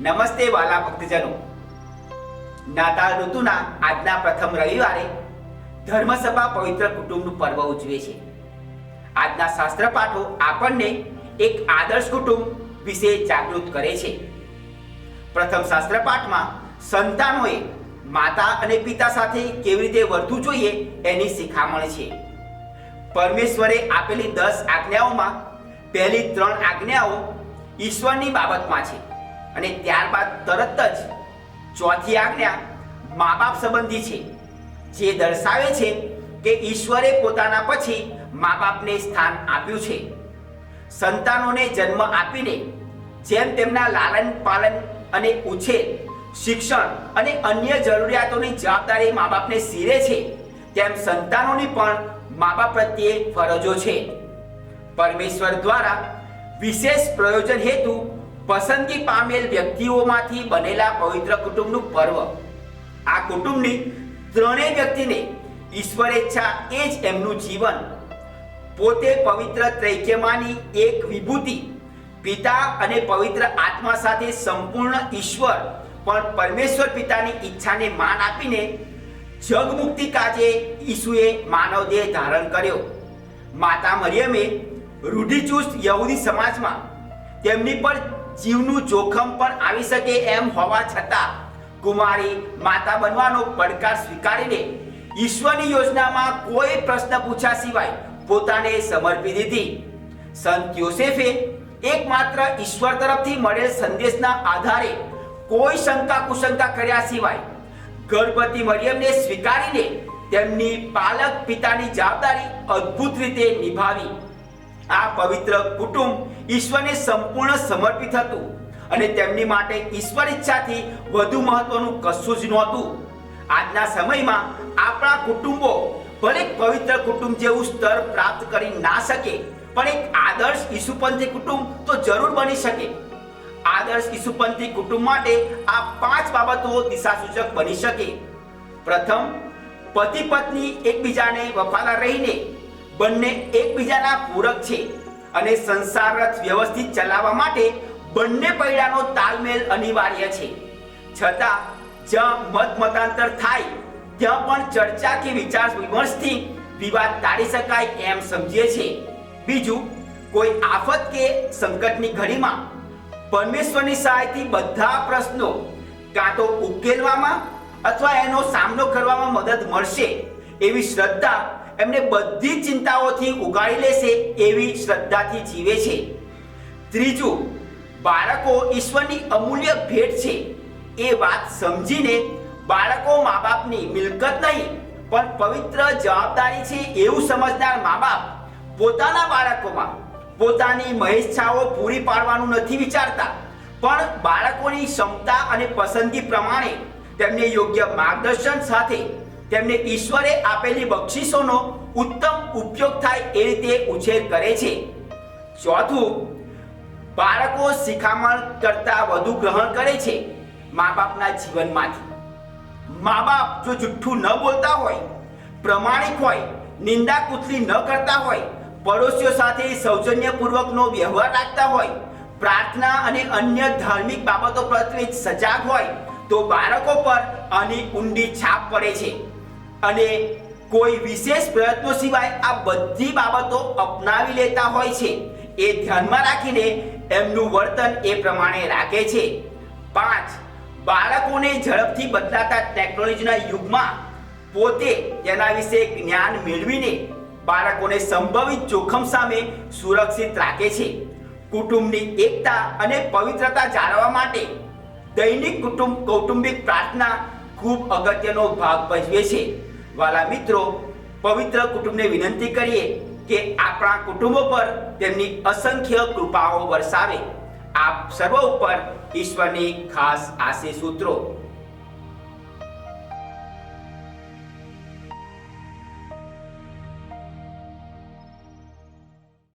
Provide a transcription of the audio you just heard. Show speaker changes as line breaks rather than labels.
નમસ્તે વાલા ભક્તજનો. નાતાલ ઋતુના આજના પ્રથમ રવિવારે ધર્મસભા પવિત્ર કુટુંબનું પર્વ ઉજવે છે. આજના શાસ્ત્ર પાઠો આપણને એક આદર્શ કુટુંબ વિશે જાગૃત કરે છે. પ્રથમ શાસ્ત્ર પાઠમાં સંતાનોએ માતા અને પિતા સાથે કેવી રીતે વર્તવું જોઈએ એની શિખામણ છે. પરમેશ્વરે આપેલી દસ આજ્ઞાઓમાં પહેલી ત્રણ આજ્ઞાઓ ઈશ્વરની બાબતમાં છે. અને ત્યારબાદ તરત જ ચોથી આજ્ઞા મા બાપ સંબંધી છે, જે દર્શાવે છે કે ઈશ્વરે પોતાના પછી મા બાપને સ્થાન આપ્યું છે. સંતાનોને જન્મ આપીને જેમ તેમના લાલન પાલન અને ઉછેર, શિક્ષણ અને અન્ય જરૂરિયાતોની જવાબદારી મા બાપને સિરે છે, તેમ સંતાનોની પણ મા બાપ પ્રત્યે ફરજો છે. પરમેશ્વર દ્વારા વિશેષ પ્રયોજન હેતુ પસંદગી પામેલ વ્યક્તિઓમાંથી બનેલા પવિત્ર કુટુંબનું પર્વ. આ કુટુંબની ત્રણેય વ્યક્તિને ઈશ્વર ઈચ્છા એ જ એમનું જીવન. પોતે પવિત્ર ત્રૈક્યમાંની એક વિભૂતિ, પિતા અને પવિત્ર આત્મા સાથે સંપૂર્ણ ઈશ્વર, પણ પરમેશ્વર પિતાની ઈચ્છાને માન આપીને જગમુક્તિ કાજે ઈસુએ માનવ દેહ ધારણ કર્યો. માતા મરિયમે રૂઢિચુસ્ત યહૂદી સમાજમાં તેમની પર જીવનું જોખમ પણ આવી શકે એમ હોવા છતાં કુમારી માતા બનવાનો પડકાર સ્વીકારીને ઈશ્વરની યોજનામાં કોઈ પ્રશ્ન પૂછ્યા સિવાય પોતાને સમર્પી દીધી. સંત યોસેફે એકમાત્ર ઈશ્વર તરફથી મળેલ સંદેશના આધારે કોઈ શંકા કુશંકા કર્યા સિવાય ગર્ભવતી મરિયમને સ્વીકારીને તેમની પાલક પિતાની જવાબદારી અદ્ભુત રીતે નિભાવી. આ પવિત્ર કુટુંબ ઈશ્વરને સંપૂર્ણ સમર્પિત હતું અને તેમની માટે ઈશ્વર ઈચ્છાથી વધુ મહત્વનું કશું જ નહોતું. આજના સમયમાં આપણા કુટુંબો ભલે પવિત્ર કુટુંબ જેવું સ્તર પ્રાપ્ત કરી ના શકે, પણ એક આદર્શ ઈસુપંથી કુટુંબ તો જરૂર બની શકે. આદર્શ ઈસુપંથી કુટુંબ માટે આ પાંચ બાબતો દિશાસૂચક બની શકે. પ્રથમ, પતિ પત્ની એકબીજાને વફાદાર રહીને બંને એકબીજાના પૂરક છે. અને સંસાર રથ વ્યવસ્થિત ચલાવવા માટે બંને પૈડાનો તાલમેલ અનિવાર્ય છે. છતાં, જ્યાં મત મતાંતર થાય, ત્યાં પણ ચર્ચા કે વિચાર વિમર્શથી વિવાદ ટાળી શકાય એમ સમજીએ છે. બીજું, કોઈ આફત કે સંકટની ઘડીમાં પરમેશ્વરની સહાયથી બધા પ્રશ્નો કાં તો ઉકેલવામાં અથવા એનો સામનો કરવામાં મદદ મળશે એવી શ્રદ્ધા એમને બધી ચિંતાઓથી ઉગાડી લેશે એવી શ્રદ્ધાથી જીવે છે. ત્રીજું, બાળકો ઈશ્વરની અમૂલ્ય ભેટ છે. એ વાત સમજીને બાળકો મા બાપની મિલકત નહીં, પણ પવિત્ર જવાબદારી છે એવું સમજનાર મા બાપ પોતાના બાળકોમાં પોતાની મહેચ્છાઓ પૂરી પાડવાનું નથી વિચારતા. પણ બાળકોની ક્ષમતા અને પસંદગી પ્રમાણે તેમને યોગ્ય માર્ગદર્શન સાથે તેમને ઈશ્વરે આપેલી બક્ષિસોનો ઉત્તમ ઉપયોગ થાય એ રીતે ઉછેર કરે છે. ચોથું, બાળકો શિખામણ કરતા વધુ ગ્રહણ કરે છે મા બાપના જીવનમાંથી. મા બાપ જો જુઠ્ઠું ન બોલતા હોય, પ્રમાણિક હોય, નિંદા કુથલી ન કરતા હોય, પડોશીઓ સાથે સૌજન્યપૂર્વકનો વ્યવહાર રાખતા હોય, પ્રાર્થના અને અન્ય ધાર્મિક બાબતો પ્રત્યે સજાગ હોય, તો બાળકો પર આની ઊંડી છાપ પડે છે. અને કોઈ વિશેષ પ્રયત્નો સિવાય આ બધી બાબતો અપનાવી લેતા હોય છે, એ ધ્યાનમાં રાખીને એમનું વર્તન એ પ્રમાણે રાખે છે. પાંચ, બાળકોને ઝડપથી બદલાતા ટેકનોલોજીના યુગમાં પોતે તેના વિશે જ્ઞાન મેળવીને બાળકોને સંભવિત જોખમ સામે સુરક્ષિત રાખે છે. કુટુંબની એકતા અને પવિત્રતા જાળવવા માટે દૈનિક કુટુંબ કૌટુંબિક પ્રાર્થના ખૂબ અગત્યનો ભાગ ભજવે છે. વાલા મિત્રો, પવિત્ર કુટુંબને વિનંતી કરીએ કે આપણા કુટુંબો પર તેમની અસંખ્ય કૃપાઓ વરસાવે. આપ સર્વ ઉપર ઈશ્વરની ખાસ આશીષ સૂત્રો